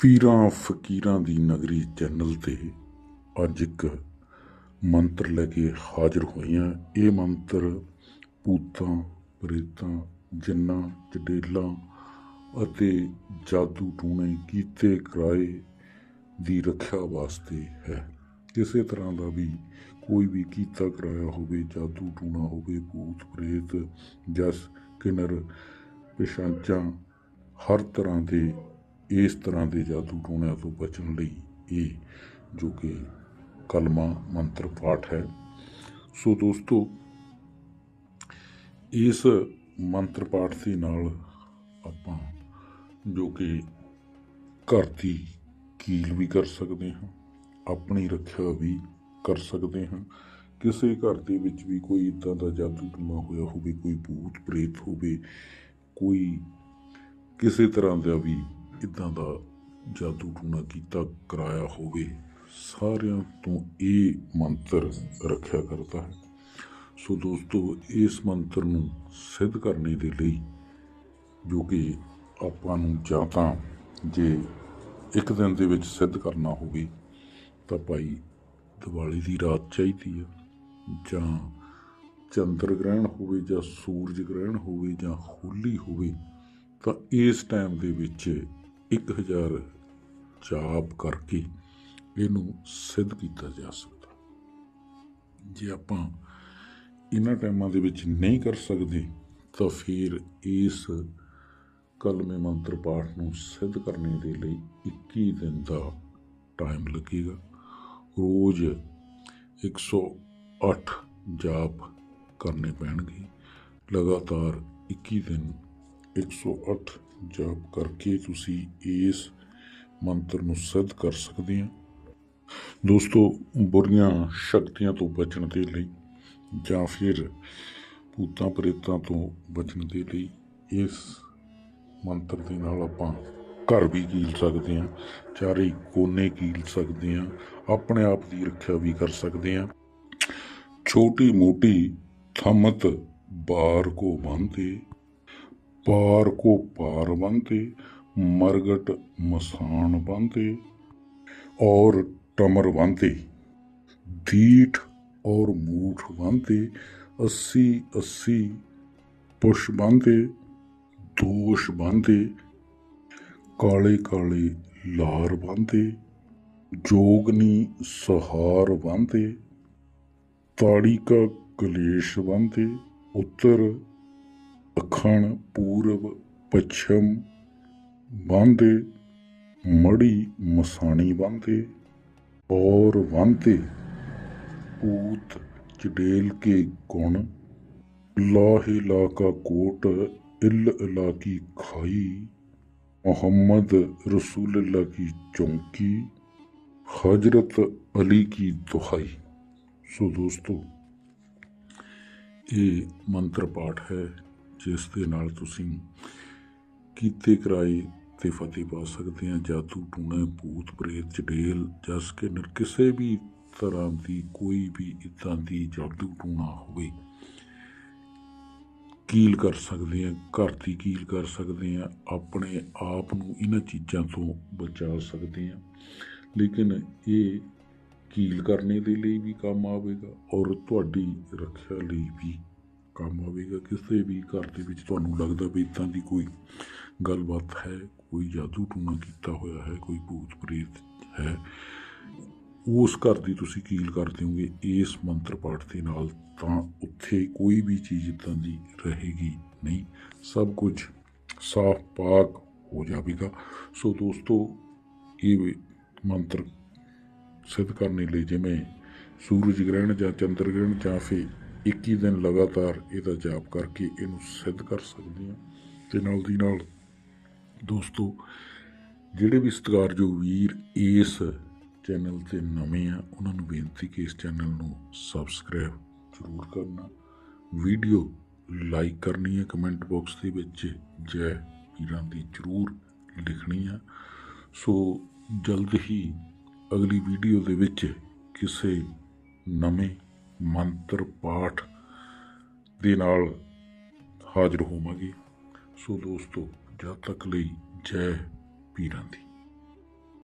ਪੀਰਾਂ ਫਕੀਰਾਂ ਦੀ ਨਗਰੀ ਚੈਨਲ ਤੇ ਅੱਜ ਇੱਕ ਮੰਤਰ ਲੈ ਕੇ ਹਾਜ਼ਰ ਹੋਈਆਂ। ਇਹ ਮੰਤਰ ਭੂਤਾਂ, ਪ੍ਰੇਤਾਂ, ਜਿੰਨਾਂ ਚਡੇਲਾਂ ਅਤੇ ਜਾਦੂ ਟੂਣੇ ਕੀਤੇ ਕਰਾਏ ਦੀ ਰੱਖਿਆ ਵਾਸਤੇ ਹੈ। ਕਿਸੇ ਤਰ੍ਹਾਂ ਦਾ ਵੀ ਕੋਈ ਵੀ ਕੀਤਾ ਕਰਾਇਆ ਹੋਵੇ, ਜਾਦੂ ਟੂਣਾ ਹੋਵੇ, ਭੂਤ, ਪ੍ਰੇਤ, ਜਸ, ਕਿਨਰ, ਪਿਸ਼ਾਚਾਂ, ਹਰ ਤਰ੍ਹਾਂ ਦੇ ਇਸ ਤਰ੍ਹਾਂ ਦੇ ਜਾਦੂ ਟੂਣਿਆਂ ਤੋਂ ਬਚਣ ਲਈ ਇਹ ਜੋ ਕਿ ਕਲਮਾ, ਮੰਤਰ, ਪਾਠ ਹੈ। ਸੋ ਦੋਸਤੋ, ਇਸ ਮੰਤਰ, ਪਾਠ ਦੇ ਨਾਲ ਆਪਾਂ ਜੋ ਕਿ ਘਰ ਦੀ ਕੀਲ ਵੀ ਕਰ ਸਕਦੇ ਹਾਂ, ਆਪਣੀ ਰੱਖਿਆ ਵੀ ਕਰ ਸਕਦੇ ਹਾਂ। ਕਿਸੇ ਘਰ ਦੇ ਵਿੱਚ ਵੀ ਕੋਈ ਇਦਾਂ ਦਾ ਜਾਦੂ ਟੂਣਾ ਹੋਇਆ ਹੋਵੇ, ਕੋਈ ਭੂਤ ਪ੍ਰੇਤ ਹੋਵੇ, ਕੋਈ ਕਿਸੇ ਤਰ੍ਹਾਂ ਦਾ ਵੀ ਇਦਾਂ ਦਾ ਜਾਦੂ ਟੂਣਾ ਕੀਤਾ, ਕਰਾਇਆ ਹੋਵੇ, ਸਾਰਿਆਂ ਤੋਂ ਇਹ ਮੰਤਰ ਰੱਖਿਆ ਕਰਦਾ ਹੈ। ਸੋ ਦੋਸਤੋ, ਇਸ ਮੰਤਰ ਨੂੰ ਸਿੱਧ ਕਰਨੇ ਦੇ ਲਈ ਜੋ ਕਿ ਆਪਾਂ ਨੂੰ ਜਾਂ ਤਾਂ ਜੇ ਇੱਕ ਦਿਨ ਦੇ ਵਿੱਚ ਸਿੱਧ ਕਰਨਾ ਹੋਵੇ, ਤਾਂ ਭਾਈ ਦੀਵਾਲੀ ਦੀ ਰਾਤ ਚਾਹੀਦੀ ਆ। ਜਾਂ ਚੰਦਰ ਗ੍ਰਹਿਣ ਹੋਵੇ, ਜਾਂ ਸੂਰਜ ਗ੍ਰਹਿਣ ਹੋਵੇ, ਜਾਂ ਹੋਲੀ ਹੋਵੇ, ਤਾਂ ਇਸ ਟਾਈਮ ਦੇ ਵਿੱਚ 1000 ਜਾਪ ਕਰਕੇ ਇਹਨੂੰ ਸਿੱਧ ਕੀਤਾ ਜਾ ਸਕਦਾ। ਜੇ ਆਪਾਂ ਇਹਨਾਂ ਟਾਈਮਾਂ ਦੇ ਵਿੱਚ ਨਹੀਂ ਕਰ ਸਕਦੇ, ਤਾਂ ਫਿਰ ਇਸ ਕਲਮੇ ਮੰਤਰ ਪਾਠ ਨੂੰ ਸਿੱਧ ਕਰਨ ਦੇ ਲਈ 21 ਦਿਨ ਦਾ ਟਾਈਮ ਲੱਗੇਗਾ। ਰੋਜ਼ 108 ਜਾਪ ਕਰਨੇ ਪੈਣਗੇ। ਲਗਾਤਾਰ 21 ਦਿਨ 108 ਜਾਪ ਕਰਕੇ ਤੁਸੀਂ ਇਸ ਮੰਤਰ ਨੂੰ ਸਿੱਧ ਕਰ ਸਕਦੇ ਹੋ ਦੋਸਤੋ, ਬੁਰੀਆਂ ਸ਼ਕਤੀਆਂ ਤੋਂ ਬਚਣ ਦੇ ਲਈ ਜਾਂ ਫਿਰ ਭੂਤਾਂ ਪ੍ਰੇਤਾਂ ਤੋਂ ਬਚਣ ਦੇ ਲਈ ਇਸ ਮੰਤਰ ਦੇ ਨਾਲ ਆਪਾਂ ਘਰ ਵੀ ਕੀਲ ਸਕਦੇ ਹਾਂ ਚਾਰੇ ਕੋਨੇ ਕੀਲ ਸਕਦੇ ਹਾਂ ਆਪਣੇ ਆਪ ਦੀ ਰੱਖਿਆ ਵੀ ਕਰ ਸਕਦੇ ਹਾਂ ਛੋਟੀ ਮੋਟੀ ਥਮਤ ਬਾਰ ਕੋ ਬੰਦੇ ਪਾਰ ਕੋ ਪਾਰ ਬੰਤੇ ਮਰਗਟ ਮਸਾਨ ਬੰਤੇ ਔਰ ਟਮਰ ਬੰਤੇ ਦੀਠ ਔਰ ਮੂਠ ਬੰਤੇ 80 80 ਪੁਸ਼ ਬੰਤੇ ਦੋਸ਼ ਬੰਤੇ ਕਾਲੇ ਕਾਲੇ ਲਾਰ ਬੰਤੇ ਜੋਗਨੀ ਸਹਾਰ ਬੰਤੇ ਤਾੜੀ ਕਾ ਕਲੇਸ਼ ਬੰਤੇ ਉੱਤਰ अखण पूर्व पछम बांधे मड़ी मसाणी बांधे और बांधे पूत चडेल के गुण, लाह का कोट इल अला की खाई। मोहम्मद रसूल अल्लाह की चौंकी, हज़रत अली की दुहाई। सो दोस्तों, ये मंत्र पाठ है। ਜਿਸ ਦੇ ਨਾਲ ਤੁਸੀਂ ਕੀਤੇ ਕਰਾਏ ਤੇ ਫਤਿਹ ਪਾ ਸਕਦੇ ਆ ਜਾਦੂ ਟੂਣੇ ਭੂਤ ਪ੍ਰੇਤ ਚੜੇਲ ਜਸ ਕੇ ਨਰ ਕਿਸੇ ਵੀ ਤਰ੍ਹਾਂ ਦੀ ਕੋਈ ਵੀ ਇਦਾਂ ਦੀ ਜਾਦੂ ਟੂਣਾ ਹੋਵੇ। ਕੀਲ ਕਰ ਸਕਦੇ ਆ ਘਰ ਦੀ ਕੀਲ ਕਰ ਸਕਦੇ ਆ ਆਪਣੇ ਆਪ ਨੂੰ ਇਹਨਾਂ ਚੀਜ਼ਾਂ ਤੋਂ ਬਚਾ ਸਕਦੇ ਆ ਲੇਕਿਨ ਇਹ ਕੀਲ ਕਰਨੇ ਦੇ ਲਈ ਵੀ ਕੰਮ ਆਵੇਗਾ ਔਰ ਤੁਹਾਡੀ ਰੱਖਿਆ ਲਈ ਵੀ ਕੰਮ ਆਵੇਗਾ, ਕਿਸੇ ਵੀ ਘਰ ਦੇ ਵਿੱਚ ਤੁਹਾਨੂੰ ਲੱਗਦਾ ਵੀ ਇਦਾਂ ਦੀ ਕੋਈ ਗੱਲਬਾਤ ਹੈ, ਕੋਈ ਜਾਦੂ ਟੂਣਾ ਕੀਤਾ ਹੋਇਆ ਹੈ, ਕੋਈ ਭੂਤ ਪ੍ਰੇਤ ਹੈ, ਉਸ ਘਰ ਦੀ ਤੁਸੀਂ ਕੀਲ ਕਰ ਦਿਓਗੇ ਇਸ ਮੰਤਰ ਪਾਠ ਦੇ ਨਾਲ ਤਾਂ ਉੱਥੇ ਕੋਈ ਵੀ ਚੀਜ਼ ਇਦਾਂ ਦੀ ਰਹੇਗੀ ਨਹੀਂ। ਸਭ ਕੁਝ ਸਾਫ਼ ਪਾਕ ਹੋ ਜਾਵੇਗਾ। ਸੋ ਦੋਸਤੋ, ਇਹ ਮੰਤਰ ਸਿੱਧ ਕਰਨੇ ਲਈ ਜਿਵੇਂ ਸੂਰਜ ਗ੍ਰਹਿਣ ਜਾਂ ਚੰਦਰ ਗ੍ਰਹਿਣ ਜਾਂ ਫਿਰ 21 ਦਿਨ ਲਗਾਤਾਰ ਇਹਦਾ ਜਾਪ ਕਰਕੇ ਇਹਨੂੰ ਸਿੱਧ ਕਰ ਸਕਦੇ ਹਾਂ ਤੇ ਨਾਲ ਦੀ ਨਾਲ ਦੋਸਤੋ, ਜਿਹੜੇ ਵੀ ਸਤਿਕਾਰਯੋਗ ਵੀਰ ਇਸ ਚੈਨਲ ਤੇ ਨਵੇਂ ਆ, ਉਹਨਾਂ ਨੂੰ ਬੇਨਤੀ ਕਿ ਇਸ ਚੈਨਲ ਨੂੰ ਸਬਸਕ੍ਰਾਈਬ ਜ਼ਰੂਰ ਕਰਨਾ। ਵੀਡੀਓ ਲਾਈਕ ਕਰਨੀ ਹੈ, ਕਮੈਂਟ ਬਾਕਸ ਦੇ ਵਿੱਚ ਜੈ ਵੀਰਾਂ ਦੀ ਜ਼ਰੂਰ ਲਿਖਣੀ ਆ। ਸੋ ਜਲਦ ਹੀ ਅਗਲੀ ਵੀਡੀਓ ਦੇ ਵਿੱਚ ਕਿਸੇ ਨਵੇਂ ਮੰਤਰ ਪਾਠ ਦੇ ਨਾਲ ਹਾਜ਼ਰ ਹੋਵਾਂਗੇ। ਸੋ ਦੋਸਤੋ ਜਦ ਤੱਕ ਲਈ ਜੈ ਪੀਰਾਂ ਦੀ।